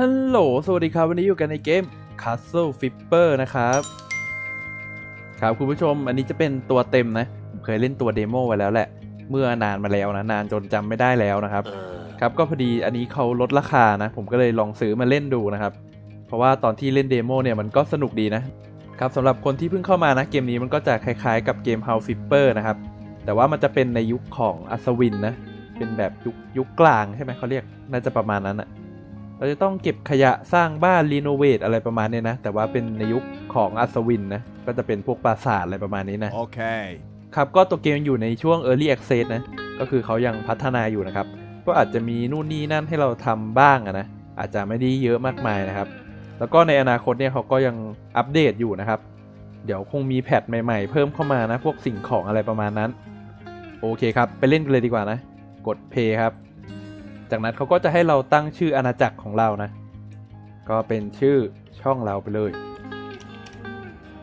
ฮัลโหล สวัสดีครับ วันนี้อยู่กันในเกม Castle Flipper นะครับ ครับคุณผู้ชม อันนี้จะเป็นตัวเต็มนะผมเคยเล่นตัวเดโมไว้แล้วแหละ เมื่อนานมาแล้วนะ นานจนจำไม่ได้แล้วนะครับ ครับ ก็พอดีอันนี้เขาลดราคานะ ผมก็เลยลองซื้อมาเล่นดูนะครับ เพราะว่าตอนที่เล่นเดโมเนี่ยมันก็สนุกดีนะ ครับสำหรับคนที่เพิ่งเข้ามานะ เกมนี้มันก็จะคล้ายๆ กับเกม House Flipper นะครับ แต่ว่ามันจะเป็นในยุคของอัศวินนะ เป็นแบบยุคยุคกลางใช่ไหมเขาเรียก น่าจะประมาณนั้นอะ เราจะต้องเก็บขยะสร้างบ้านรีโนเวทอะไรประมาณเนี้ยนะ แต่ว่าเป็นในยุคของอัศวินนะ ก็จะเป็นพวกปราสาทอะไรประมาณนี้นะ Okay. ครับ ก็ตัวเกมอยู่ในช่วง Early Access นะ ก็คือเขายังพัฒนาอยู่นะครับ ก็อาจจะมีนู่นนี่นั่นให้เราทำบ้างอะนะ อาจจะไม่ได้เยอะมากมายนะครับ แล้วก็ในอนาคตเนี่ยเขาก็ยังอัปเดตอยู่นะครับ เดี๋ยวคงมีแพทใหม่ ๆ เพิ่มเข้ามานะ พวกสิ่งของอะไรประมาณนั้น โอเคครับ ไปเล่นกันเลยดีกว่านะ กด Play ครับ จากนั้นเขาก็จะให้เราตั้งชื่ออาณาจักรของเรานะ ก็เป็นชื่อช่องเราไปเลย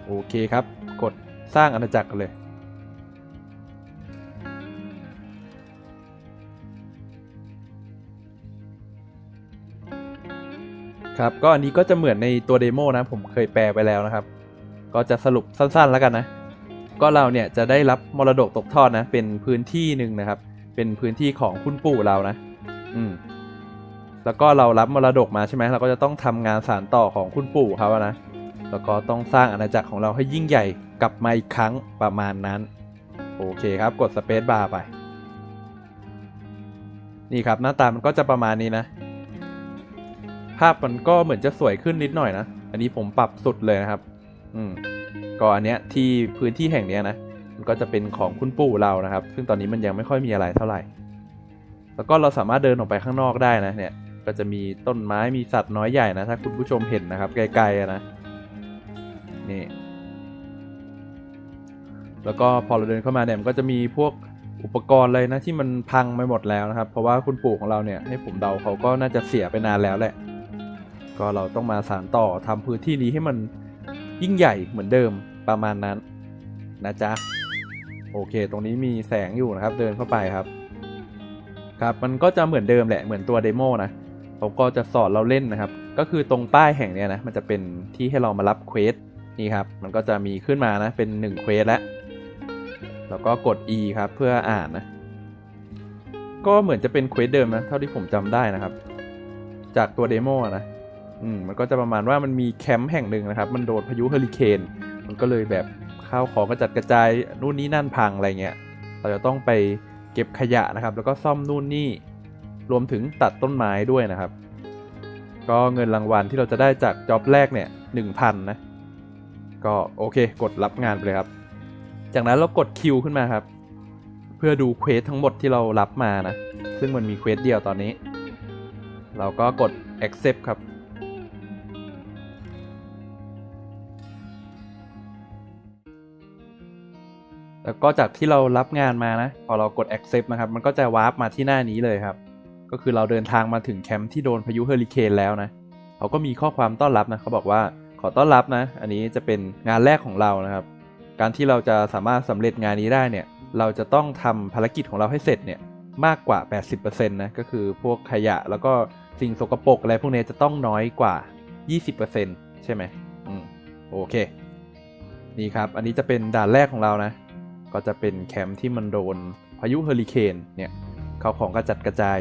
โอเคครับ กดสร้างอาณาจักรกันเลย ครับ ก็อันนี้ก็จะเหมือนในตัวเดโมนะผมเคยแปลไปแล้วนะครับ ก็จะสรุปสั้นๆแล้วกันนะ ก็เราเนี่ยจะได้รับมรดกตกทอดนะ เป็นพื้นที่หนึ่งนะครับ เป็นพื้นที่ของคุณปู่เรานะ อืม แล้วก็เรารับมรดกมาใช่ไหมเราก็จะต้องทำงานสานต่อของคุณปู่เขาอะนะ แล้วก็ต้องสร้างอาณาจักรของเราให้ยิ่งใหญ่กลับมาอีกครั้งประมาณนั้น โอเคครับ กดสเปซบาร์ไป นี่ครับหน้าตามันก็จะประมาณนี้นะ ภาพมันก็เหมือนจะสวยขึ้นนิดหน่อยนะ อันนี้ผมปรับสุดเลยนะครับ อืม ก็อันเนี้ยที่พื้นที่แห่งเนี้ยนะ มันก็จะเป็นของคุณปู่เรานะครับ ซึ่งตอนนี้มันยังไม่ค่อยมีอะไรเท่าไหร่ แล้วก็เราสามารถเดินออกไปข้างนอกได้นะเนี่ยก็จะมีต้นไม้มีสัตว์น้อยใหญ่นะถ้าคุณผู้ชมเห็นนะครับไกลๆนะนี่แล้วก็พอเราเดินเข้ามาเนี่ยมันก็จะมีพวกอุปกรณ์อะไรนะที่มันพังไปหมดแล้วนะครับ เพราะว่าคุณปู่ของเราเนี่ยให้ผมเดาเขาก็น่าจะเสียไปนานแล้วแหละ ก็เราต้องมาสานต่อทำพื้นที่นี้ให้มันยิ่งใหญ่เหมือนเดิมประมาณนั้นนะจ๊ะโอเค ตรงนี้มีแสงอยู่นะครับ เดินเข้าไปครับ ครับมันก็จะเหมือนเดิมแหละเหมือนตัวเดโมนะเขาก็จะสอนเราเล่นนะครับ ก็คือตรงป้ายแห่งเนี้ยนะมันจะเป็นที่ให้เรามารับเควสนี่ครับมันก็จะมีขึ้นมานะเป็น1เควสแล้วแล้วก็กด E ครับเพื่ออ่านนะก็เหมือนจะเป็นเควสเดิมนะเท่าที่ผมจำได้นะครับ จากตัวเดโมนะอืมมันก็จะประมาณว่ามันมีแคมป์แห่งหนึ่งนะครับ มันโดนพายุเฮอริเคนมันก็เลยแบบข้าวของกระจัดกระจายนู่นนี่นั่นพังอะไรเงี้ยเราจะต้องไป เก็บขยะนะครับ แล้วก็ซ่อมนู่นนี่รวมถึงตัดต้นไม้ด้วยนะครับ ก็เงินรางวัลที่เราจะได้จากจ็อบแรกเนี่ยหนึ่งพันนะ ก็โอเค กดรับงานไปเลยครับ จากนั้นเรากดคิวขึ้นมาครับ เพื่อดูเควสทั้งหมดที่เรารับมานะ ซึ่งมันมีเควสเดียวตอนนี้ เราก็กด accept ครับ แล้วก็จากที่เรารับงานมานะ พอเรากด accept นะครับ มันก็จะวาร์ปมาที่หน้านี้เลยครับ ก็คือเราเดินทางมาถึงแคมป์ที่โดนพายุเฮอริเคนแล้วนะเขาก็มีข้อความต้อนรับนะเขาบอกว่าขอต้อนรับนะ อันนี้จะเป็นงานแรกของเรานะครับ การที่เราจะสามารถสำเร็จงานนี้ได้เนี่ย เราจะต้องทำภารกิจของเราให้เสร็จเนี่ยมากกว่า 80%นะ ก็คือพวกขยะแล้วก็สิ่งสกปรกอะไรพวกนี้จะต้องน้อยกว่า 20%ใช่ไหมอืมโอเค นี่ครับ อันนี้จะเป็นด่านแรกของเรานะ ก็จะเป็นแคมป์ที่มันโดนพายุเฮอริเคนเนี่ยเขาของกระจัดกระจาย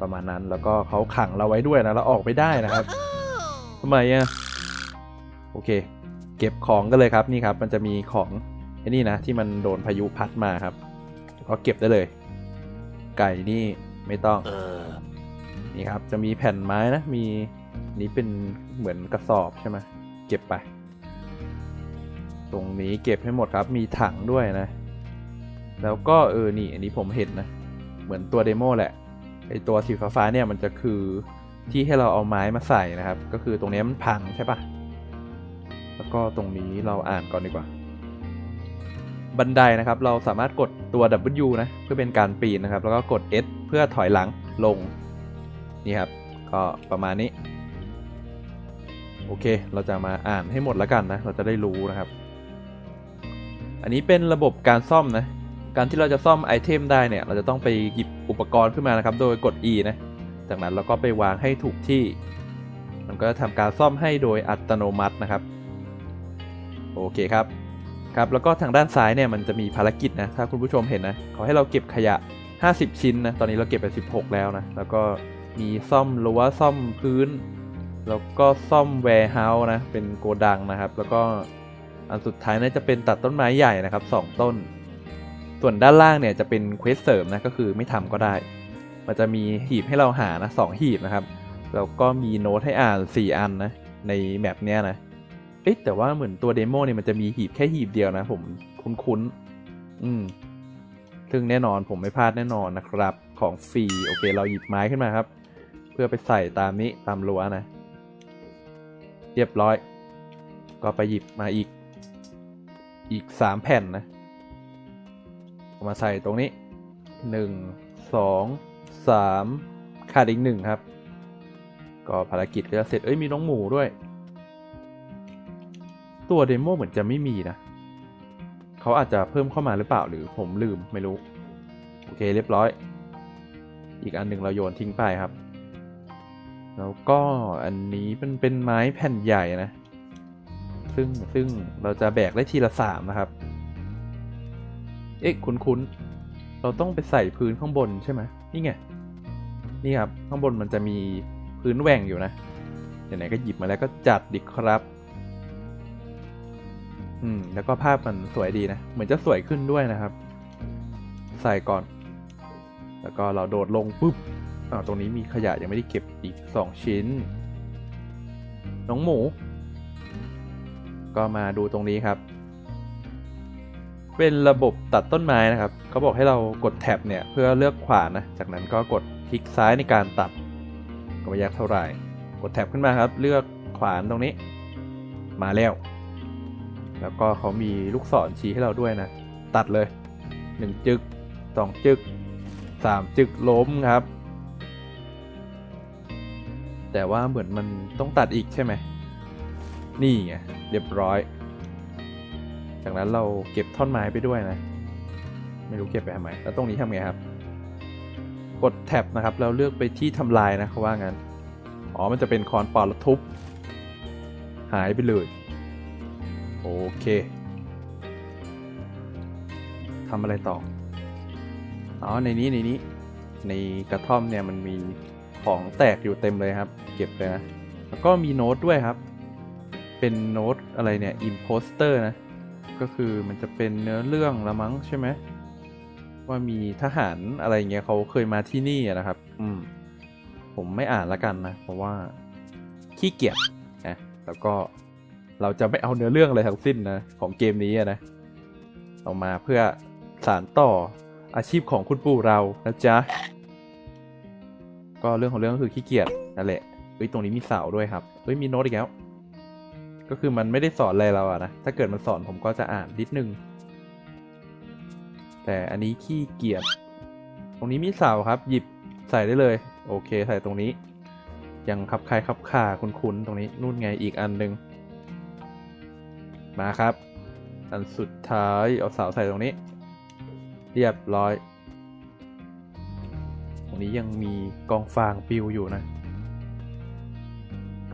ประมาณนั้นแล้วก็เขาขังเราไว้ด้วยนะเราออกไม่ได้นะครับทำไมอะโอเค เก็บของกันเลยครับนี่ครับ มันจะมีของไอ้นี่นะที่มันโดนพายุพัดมาครับก็เก็บได้เลย ไก่นี่ไม่ต้องนี่ครับจะมีแผ่นไม้นะมีนี้เป็นเหมือนกระสอบใช่ไหมเก็บไป ตรงนี้เก็บให้หมดครับ มีถังด้วยนะ แล้วก็เออ นี่ อันนี้ผมเห็นนะ เหมือนตัวเดโมแหละ ไอตัวสีฟ้าเนี่ยมันจะคือที่ให้เราเอาไม้มาใส่นะครับ ก็คือตรงนี้มันพังใช่ปะแล้วก็ตรงนี้เราอ่านก่อนดีกว่า บันไดนะครับ เราสามารถกดตัว W นะ เพื่อเป็นการปีนนะครับ แล้วก็กด S เพื่อถอยหลังลง นี่ครับ ก็ประมาณนี้ โอเค เราจะมาอ่านให้หมดแล้วกันนะ เราจะได้รู้นะครับ อันนี้เป็นระบบการซ่อมนะ การที่เราจะซ่อมไอเทมได้เนี่ย เราจะต้องไปหยิบอุปกรณ์ขึ้นมานะครับ โดยกด E นะ จากนั้นเราก็ไปวางให้ถูกที่ มันก็จะทำการซ่อมให้โดยอัตโนมัตินะครับ โอเคครับ ครับ แล้วก็ทางด้านซ้ายเนี่ยมันจะมีภารกิจนะ ถ้าคุณผู้ชมเห็นนะเขาให้เราเก็บขยะ 50 ชิ้นนะ ตอนนี้เราเก็บไป 16 แล้วนะ แล้วก็มีซ่อมรั้วซ่อมพื้น แล้วก็ซ่อมแวร์เฮาส์นะ เป็นโกดังนะครับ แล้วก็ อันสุดท้ายน่าจะเป็นตัดต้นไม้ใหญ่นะครับ2ต้น ส่วนด้านล่างเนี่ยจะเป็นเควสเสริมนะก็คือไม่ทำก็ได้ มันจะมีหีบให้เราหานะสองหีบนะครับแล้วก็มีโน้ตให้อ่าน 4 อันนะในแมปเนี้ยนะเอ๊ะแต่ว่าเหมือนตัวเดโมเนี่ยมันจะมีหีบแค่หีบเดียวนะผมคุ้นๆอืมซึ่งแน่นอนผมไม่พลาดแน่นอนนะครับของฟรีโอเคเราหยิบไม้ขึ้นมาครับ เพื่อไปใส่ตามนี้ตามรั้วนะ เรียบร้อย ก็ไปหยิบมาอีก อีกสามแผ่นนะเอามาใส่ตรงนี้หนึ่งสองสามขาดอีกหนึ่งครับ ก็ภารกิจก็จะเสร็จ เอ้ย มีน้องหมูด้วย ตัวเดโมเหมือนจะไม่มีนะ เขาอาจจะเพิ่มเข้ามาหรือเปล่าหรือผมลืมไม่รู้ โอเคเรียบร้อย อีกอันหนึ่งเราโยนทิ้งไปครับ แล้วก็อันนี้เป็นเป็นไม้แผ่นใหญ่นะ ซึ่งซึ่งเราจะแบกได้ทีละสามนะครับ เอ๊ะคุ้นๆ เราต้องไปใส่พื้นข้างบนใช่ไหมนี่ไง นี่ครับ ข้างบนมันจะมีพื้นแหว่งอยู่นะไหนๆก็หยิบมาแล้วก็จัดดิครับ อืม แล้วก็ภาพมันสวยดีนะ เหมือนจะสวยขึ้นด้วยนะครับ ใส่ก่อน แล้วก็เราโดดลงปุ๊บอ่าตรงนี้มีขยะยังไม่ได้เก็บอีกสองชิ้น น้องหมู ก็มาดูตรงนี้ครับ เป็นระบบตัดต้นไม้นะครับเขาบอกให้เรากดแท็บเนี่ยเพื่อเลือกขวานนะ จากนั้นก็กดคลิกซ้ายในการตัดก็ไม่ยากเท่าไหร่ กดแท็บขึ้นมาครับ เลือกขวานตรงนี้ มาแล้ว แล้วก็เขามีลูกศรชี้ให้เราด้วยนะ ตัดเลยหนึ่งจึกสองจึกสามจึกล้มครับ แต่ว่าเหมือนมันต้องตัดอีกใช่ไหม นี่ไงเรียบร้อย จากนั้นเราเก็บท่อนไม้ไปด้วยนะ ไม่รู้เก็บไปทำไม แล้วตรงนี้ทำไงครับ กดแท็บนะครับ แล้วเลือกไปที่ทำลายนะเขาว่างั้น อ๋อ มันจะเป็นคอนปอนแล้วทุบ หายไปเลย โอเคทำอะไรต่อ อ๋อ ในนี้ในนี้ ในกระท่อมเนี่ยมันมีของแตกอยู่เต็มเลยครับ เก็บเลยนะ แล้วก็มีโน้ตด้วยครับ เป็นโน้ตอะไรเนี่ย imposter นะ ก็คือมันจะเป็นเนื้อเรื่องละมั้งใช่ไหมว่ามีทหารอะไรเงี้ยเขาเคยมาที่นี่นะครับ อืม ผมไม่อ่านละกันนะ เพราะว่าขี้เกียจนะแล้วก็เราจะไม่เอาเนื้อเรื่องอะไรทั้งสิ้นนะ ของเกมนี้นะเอามาเพื่อสานต่ออาชีพของคุณปู่เรานะจ๊ะ ก็เรื่องของเรื่องก็คือขี้เกียจนั่นแหละเฮ้ยตรงนี้มีเสาด้วยครับเฮ้ยมีโน้ตอีกแล้ว ก็คือมันไม่ได้สอนอะไรเราอะนะ ถ้าเกิดมันสอนผมก็จะอ่านนิดนึง แต่อันนี้ขี้เกียจ ตรงนี้มีเสาครับ หยิบใส่ได้เลย โอเค ใส่ตรงนี้ ยังคับคายคับคาคุ้นๆตรงนี้ นู่นไงอีกอันหนึ่งมาครับ อันสุดท้าย เอาเสาใส่ตรงนี้ เรียบร้อย ตรงนี้ยังมีกองฟางปิวอยู่นะ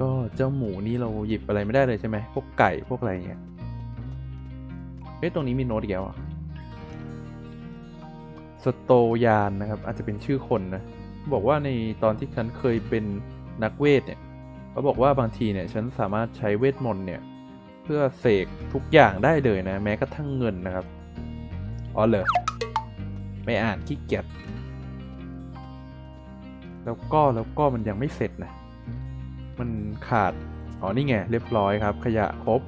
ก็เจ้าหมูนี่เราหยิบอะไรไม่ได้เลยใช่ไหมพวกไก่พวกอะไรเงี้ยเฮ้ยตรงนี้มีโน้ตอีกแล้วอะสโตยานนะครับ อาจจะเป็นชื่อคนนะ บอกว่าในตอนที่ฉันเคยเป็นนักเวทเนี่ยเขาบอกว่าบางทีเนี่ยฉันสามารถใช้เวทมนต์เนี่ย เพื่อเสกทุกอย่างได้เลยนะ แม้กระทั่งเงินนะครับอ๋อเหรอไม่อ่านขี้เกียจแล้วก็แล้วก็มันยังไม่เสร็จนะ มันขาด อ๋อ นี่ไง เรียบร้อยครับ ขยะครบ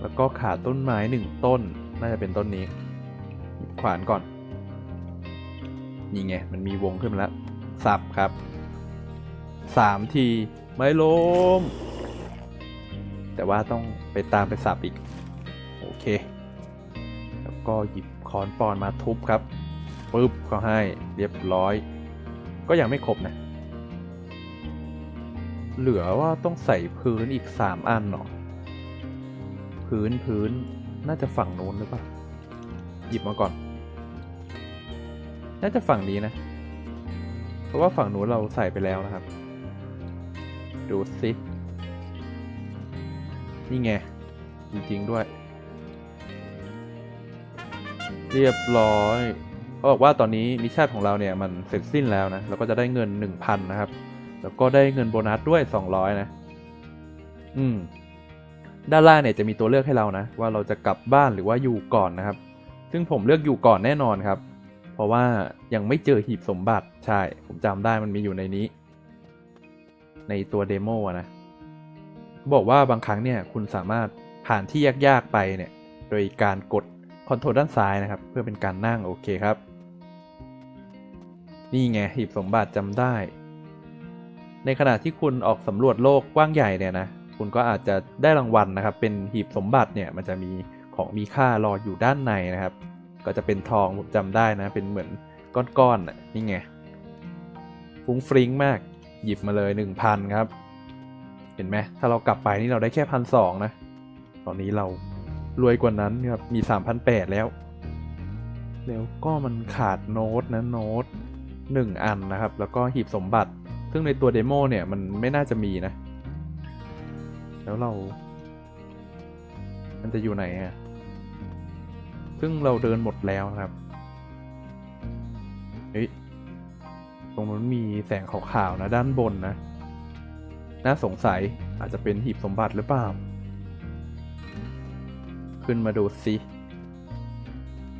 แล้วก็ขาดต้นไม้หนึ่งต้น น่าจะเป็นต้นนี้หยิบขวานก่อน นี่ไง มันมีวงขึ้นมาแล้วสับครับสามทีไม่ล้ม แต่ว่าต้องไปตามไปสับอีก โอเค แล้วก็หยิบค้อนปอนมาทุบครับปึ๊บก็ให้เรียบร้อย ก็ยังไม่ครบนะ เหลือว่าต้องใส่พื้นอีกสามอันเนาะพื้นพื้นน่าจะฝั่งนู้นหรือเปล่า หยิบมาก่อน น่าจะฝั่งนี้นะ เพราะว่าฝั่งนู้นเราใส่ไปแล้วนะครับ ดูสินี่ไง จริง ๆ ด้วย เรียบร้อยเขาบอกว่าตอนนี้มิชชั่นของเราเนี่ย มันเสร็จสิ้นแล้วนะ เราก็จะได้เงิน 1,000 นะครับ แล้วก็ได้เงินโบนัสด้วย 200 นะ อืม ด้านล่างเนี่ยจะมีตัวเลือกให้เรานะ ว่าเราจะกลับบ้านหรือว่าอยู่ก่อนนะครับ ซึ่งผมเลือกอยู่ก่อนแน่นอนครับ เพราะว่ายังไม่เจอหีบสมบัติ ใช่ ผมจำได้มันมีอยู่ในนี้ ในตัวเดโมนะ บอกว่าบางครั้งเนี่ย คุณสามารถผ่านที่ยากๆไปเนี่ย โดยการกดคอนโทรลด้านซ้ายนะครับ เพื่อเป็นการนั่งโอเคครับ นี่ไงหีบสมบัติจำได้ ในขณะที่คุณออกสำรวจโลกกว้างใหญ่เนี่ยนะ คุณก็อาจจะได้รางวัลนะครับ เป็นหีบสมบัติเนี่ยมันจะมีของมีค่ารออยู่ด้านในนะครับ ก็จะเป็นทองผมจำได้นะ เป็นเหมือนก้อนๆนนี่ไง ฟุ้งฟริ้งมาก หยิบมาเลย 1,000 ครับ เห็นไหมถ้าเรากลับไปนี่เราได้แค่พันสองนะ ตอนนี้เรารวยกว่านั้นครับ มีสามพันแปดแล้ว แล้วก็มันขาดโน้ตนะโน้ตหนึ่งอันนะครับ แล้วก็หีบสมบัติ ซึ่งในตัวเดโมเนี่ยมันไม่น่าจะมีนะ แล้วเรา มันจะอยู่ไหนอะซึ่งเราเดินหมดแล้วนะครับเฮ้ยตรงนั้นมีแสงขาวๆนะด้านบนนะ น่าสงสัยอาจจะเป็นหีบสมบัติหรือเปล่า ขึ้นมาดูสิ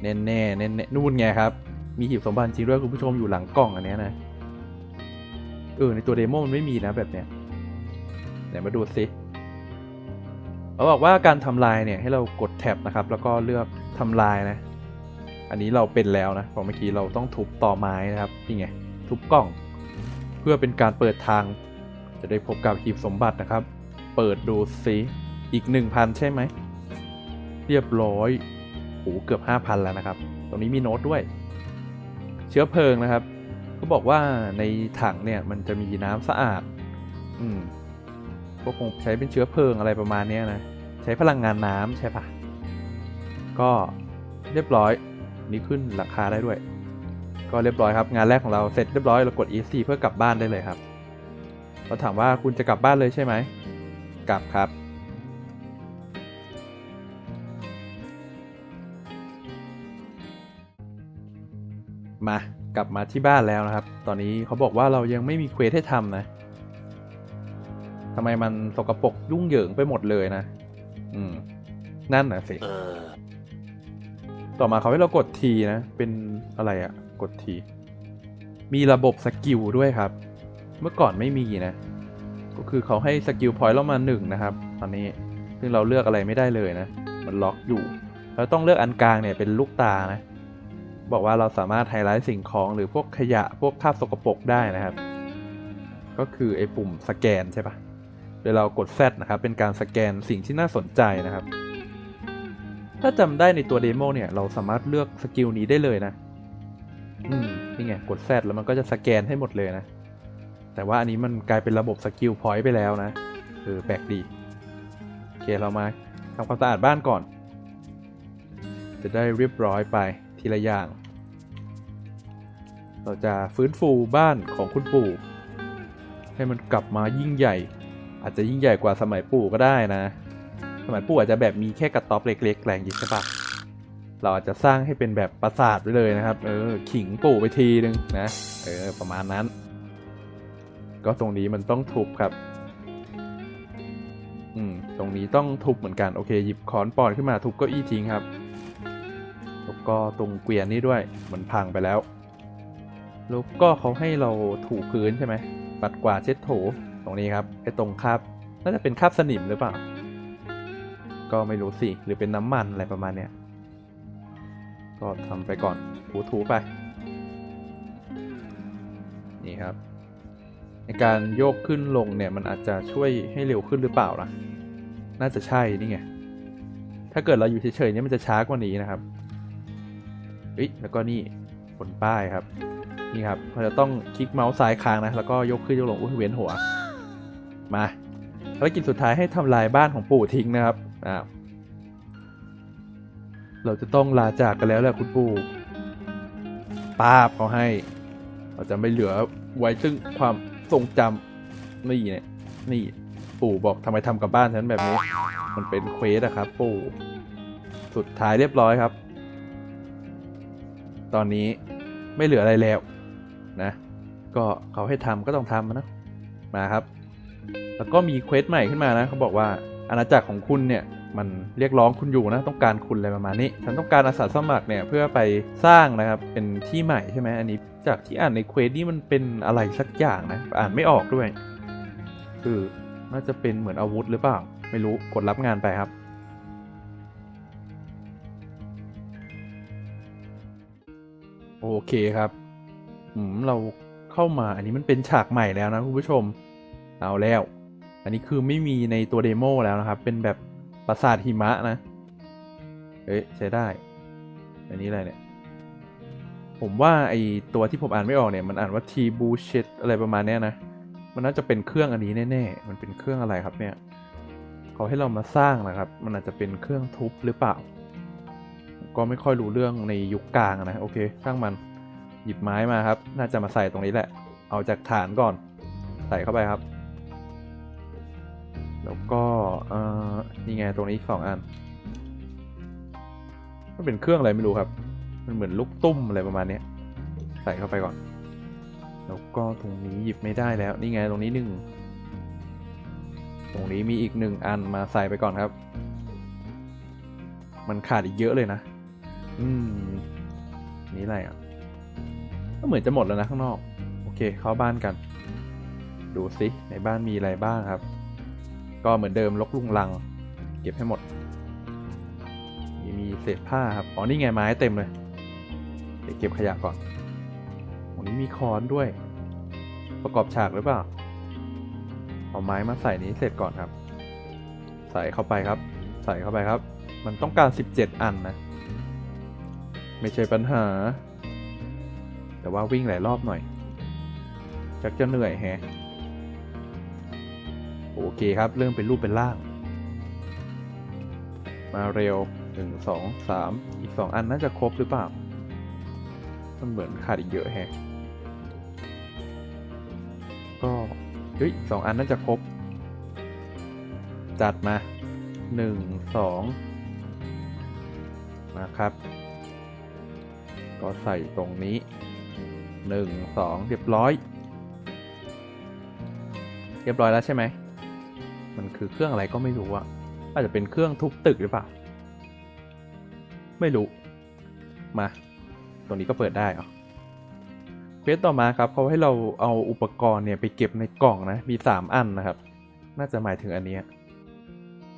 แน่แน่แน่ๆนู่นไงครับ มีหีบสมบัติจริงด้วยคุณผู้ชมอยู่หลังกล่องอันนี้นะ เออในตัวเดโมมันไม่มีนะแบบเนี้ยไหนมาดูสิเขาบอกว่าการทำลายเนี่ยให้เรากดแท็บนะครับ แล้วก็เลือกทำลายนะ อันนี้เราเป็นแล้วนะเพราะเมื่อกี้เราต้องทุบต่อไม้นะครับนี่ไงทุบกล่อง เพื่อเป็นการเปิดทาง จะได้พบกับหีบสมบัตินะครับ เปิดดูซิอีก 1,000 ใช่ไหม เรียบร้อยโหเกือบ 5,000 แล้วนะครับ ตรงนี้มีโน้ตด้วย เชื้อเพลิงนะครับ ก็บอกว่าในถังเนี่ยมันจะมีน้ำสะอาด อืมก็คงใช้เป็นเชื้อเพลิงอะไรประมาณเนี้นะ ใช้พลังงานน้ำใช่ปะก็เรียบร้อย นี่ขึ้นราคาได้ด้วย ก็เรียบร้อยครับ งานแรกของเราเสร็จเรียบร้อยเรากด ESC เพื่อกลับบ้านได้เลยครับเราถามว่าคุณจะกลับบ้านเลยใช่ไหม กลับครับ มา กลับมาที่บ้านแล้วนะครับ ตอนนี้เขาบอกว่าเรายังไม่มีเควสให้ทำนะทำไมมันสกปรกยุ่งเหยิงไปหมดเลยนะ อืม นั่นน่ะสิ ต่อมาเขาให้เรากดทีนะ เป็นอะไรอะกดที มีระบบสกิลด้วยครับ เมื่อก่อนไม่มีนะ ก็คือเขาให้สกิลพอยต์เรามาหนึ่งนะครับ ตอนนี้ ซึ่งเราเลือกอะไรไม่ได้เลยนะ มันล็อกอยู่ เราต้องเลือกอันกลางเนี่ยเป็นลูกตานะ บอกว่าเราสามารถไฮไลท์สิ่งของหรือพวกขยะพวกคราบสกปรกได้นะครับ ก็คือไอ้ปุ่มสแกนใช่ปะโดยเรากด Z นะครับ เป็นการสแกนสิ่งที่น่าสนใจนะครับ ถ้าจำได้ในตัวเดโมเนี่ย เราสามารถเลือกสกิลนี้ได้เลยนะ อืม นี่ไง กด Z แล้วมันก็จะสแกนให้หมดเลยนะ แต่ว่าอันนี้มันกลายเป็นระบบสกิลพอยต์ไปแล้วนะ เออ แปลกดี โอเค เรามาทำความสะอาดบ้านก่อน จะได้เรียบร้อยไป ทีละอย่าง เราจะฟื้นฟูบ้านของคุณปู่ ให้มันกลับมายิ่งใหญ่ อาจจะยิ่งใหญ่กว่าสมัยปู่ก็ได้นะ สมัยปู่อาจจะแบบมีแค่กระต๊อบเล็กๆแรงยิงใช่ปะเราอาจจะสร้างให้เป็นแบบปราสาทไปเลยนะครับ เออ ขิงปู่ไปทีนึงนะ เออ ประมาณนั้น ก็ตรงนี้มันต้องทุบครับ อืม ตรงนี้ต้องทุบเหมือนกัน โอเค หยิบค้อนปอนขึ้นมาทุบเก็อี้ทิ้งครับ ก็ตรงเกวียนนี่ด้วยมันพังไปแล้ว แล้วก็เขาให้เราถูพื้นใช่ไหมปัดกวาดเช็ดโถตรงนี้ครับไอ้ตรงคราบน่าจะเป็นคราบสนิมหรือเปล่า ก็ไม่รู้สิหรือเป็นน้ำมันอะไรประมาณเนี้ยก็ทำไปก่อนถูๆไป นี่ครับ ในการโยกขึ้นลงเนี่ยมันอาจจะช่วยให้เร็วขึ้นหรือเปล่านะน่าจะใช่นี่ไงถ้าเกิดเราอยู่เฉยๆเนี่ยมันจะช้ากว่านี้นะครับ เฮ้ยแล้วก็นี่บนป้ายครับ นี่ครับเราจะต้องคลิกเมาส์ซ้ายค้างนะ แล้วก็ยกขึ้นยกลงอุ้ยเวียนหัว มาภารกิจสุดท้ายให้ทำลายบ้านของปู่ทิ้งนะครับอ้าวเราจะต้องลาจากกันแล้วแหละคุณปู่ป้าบเขาให้ เราจะไม่เหลือไว้ซึ่งความทรงจำนี่เนี่ยนี่ปู่บอกทำไมทำกับบ้านฉันแบบนี้ มันเป็นเควสอะครับ ปู่ สุดท้ายเรียบร้อยครับ ตอนนี้ไม่เหลืออะไรแล้วนะ ก็เขาให้ทำก็ต้องทำนะ มาครับ แล้วก็มีเควสใหม่ขึ้นมานะเขาบอกว่าอาณาจักรของคุณเนี่ยมันเรียกร้องคุณอยู่นะ ต้องการคุณอะไรประมาณนี้ฉันต้องการอาสาสมัครเนี่ยเพื่อไปสร้างนะครับเป็นที่ใหม่ใช่ไหมอันนี้จากที่อ่านในเควสนี่มันเป็นอะไรสักอย่างนะอ่านไม่ออกด้วย คือน่าจะเป็นเหมือนอาวุธหรือเปล่า ไม่รู้กดรับงานไปครับ โอเคครับอืมเราเข้ามาอันนี้มันเป็นฉากใหม่แล้วนะคุณผู้ชม เอาแล้ว อันนี้คือไม่มีในตัวเดโมแล้วนะครับ เป็นแบบปราสาทหิมะนะ เอ้ยใช้ได้ อันนี้อะไรเนี่ย ผมว่าไอตัวที่ผมอ่านไม่ออกเนี่ย มันอ่านว่าทีบูเชตอะไรประมาณเนี้ยนะ มันน่าจะเป็นเครื่องอันนี้แน่ๆ มันเป็นเครื่องอะไรครับเนี่ย เขาให้เรามาสร้างนะครับ มันอาจจะเป็นเครื่องทุบหรือเปล่า ก็ไม่ค่อยรู้เรื่องในยุคกลางนะโอเคช่างมันหยิบไม้มาครับ น่าจะมาใส่ตรงนี้แหละ เอาจากฐานก่อน ใส่เข้าไปครับ แล้วก็เอ่อนี่ไงตรงนี้สองอันมันเป็นเครื่องอะไรไม่รู้ครับ มันเหมือนลูกตุ้มอะไรประมาณนี้ใส่เข้าไปก่อน แล้วก็ตรงนี้หยิบไม่ได้แล้ว นี่ไงตรงนี้หนึ่งตรงนี้มีอีกหนึ่งอันมาใส่ไปก่อนครับ มันขาดอีกเยอะเลยนะ อืม นี่อะไรอะ ก็เหมือนจะหมดแล้วนะข้างนอก โอเค เข้าบ้านกัน ดูสิในบ้านมีอะไรบ้างครับ ก็เหมือนเดิมลกลุงลัง เก็บให้หมดมีมีเศษผ้าครับ อ๋อ นี่ไงไม้เต็มเลย เดี๋ยวเก็บขยะก่อนตรงนี้มีค้อนด้วย ประกอบฉากหรือเปล่า เอาไม้มาใส่นี้เสร็จก่อนครับ ใส่เข้าไปครับ ใส่เข้าไปครับ มันต้องการ 17 อันนะ ไม่ใช่ปัญหา แต่ว่าวิ่งหลายรอบหน่อยชักจะเหนื่อยแฮะ โอเคครับ เริ่มเป็นรูปเป็นร่าง มาเร็วหนึ่งสองสามอีกสองอันน่าจะครบหรือเปล่า มันเหมือนขาดอีกเยอะแฮะ ก็เฮ้ยสองอันน่าจะครบ จัดมาหนึ่งสองนะครับ ก็ใส่ตรงนี้หนึ่งสองเรียบร้อย เรียบร้อยแล้วใช่ไหม มันคือเครื่องอะไรก็ไม่รู้อะอาจจะเป็นเครื่องทุบตึกหรือเปล่า ไม่รู้ มา ตรงนี้ก็เปิดได้เหรอเควสต่อมาครับเขาให้เราเอาอุปกรณ์เนี่ยไปเก็บในกล่องนะ มีสามอันนะครับ น่าจะหมายถึงอันเนี้ย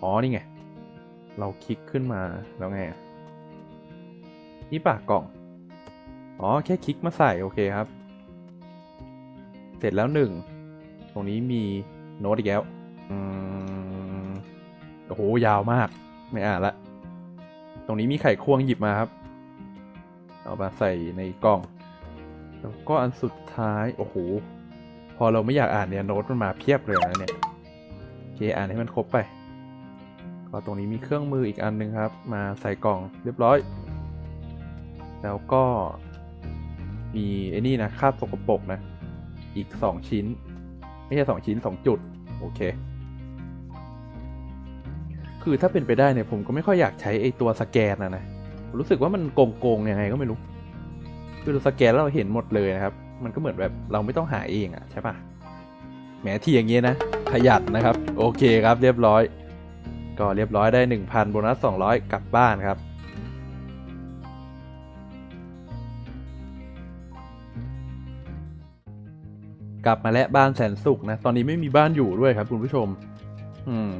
อ๋อ นี่ไง เราคลิกขึ้นมาแล้วไงนี่ปากกล่อง อ๋อ แค่คลิกมาใส่ โอเคครับ เสร็จแล้วหนึ่ง ตรงนี้มีโน้ตอีกแล้วอโอ้โห ยาวมาก ไม่อ่านละ ตรงนี้มีไข่ควงหยิบมาครับ เอามาใส่ในกล่อง แล้วก็อันสุดท้าย โอ้โห พอเราไม่อยากอ่านเนี่ยโน้ตมันมาเพียบเลยนะเนี่ยโอเคอ่านให้มันครบไป ก็ตรงนี้มีเครื่องมืออีกอันหนึงครับ มาใส่กล่องเรียบร้อยแล้วก็ มีไอ้นี่นะคราบสกปรกนะ อีกสองชิ้น ไม่ใช่สองชิ้นสองจุด โอเค คือถ้าเป็นไปได้เนี่ยผมก็ไม่ค่อยอยากใช้ไอ้ตัวสแกนนะนะรู้สึกว่ามันโกงๆยังไงก็ไม่รู้ คือเราสแกนแล้วเราเห็นหมดเลยนะครับ มันก็เหมือนแบบเราไม่ต้องหาเองอะใช่ปะแหมที่อย่างเงี้ยนะ ขยันนะครับ โอเคครับเรียบร้อย ก็เรียบร้อยได้ 1,000โบนัส200 กลับบ้านครับ กลับมาและบ้านแสนสุขนะ ตอนนี้ไม่มีบ้านอยู่ด้วยครับ คุณผู้ชม อืม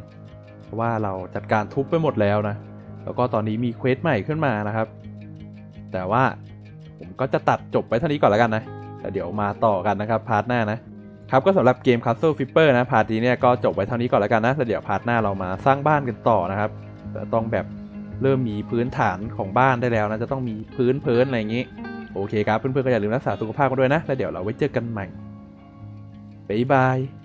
เพราะว่าเราจัดการทุบไปหมดแล้วนะ แล้วก็ตอนนี้มีเควสใหม่ขึ้นมานะครับ แต่ว่าผมก็จะตัดจบไปเท่านี้ก่อนแล้วกันนะแต่เดี๋ยวมาต่อกันนะครับพาร์ทหน้านะครับก็สำหรับเกม Castle Flipper นะพาร์ทนี้เนี่ยก็จบไว้เท่านี้ก่อนแล้วกันนะแล้วเดี๋ยวพาร์ทหน้าเรามาสร้างบ้านกันต่อนะครับแต่ต้องแบบเริ่มมีพื้นฐานของบ้านได้แล้วนะจะต้องมีพื้นเพินอะไรอย่างนี้ โอเคครับเพื่อนๆก็อย่าลืมรักษาสุขภาพกันด้วยนะแล้วเดี๋ยวเราไว้เจอกันใหม่ บ๊ายบาย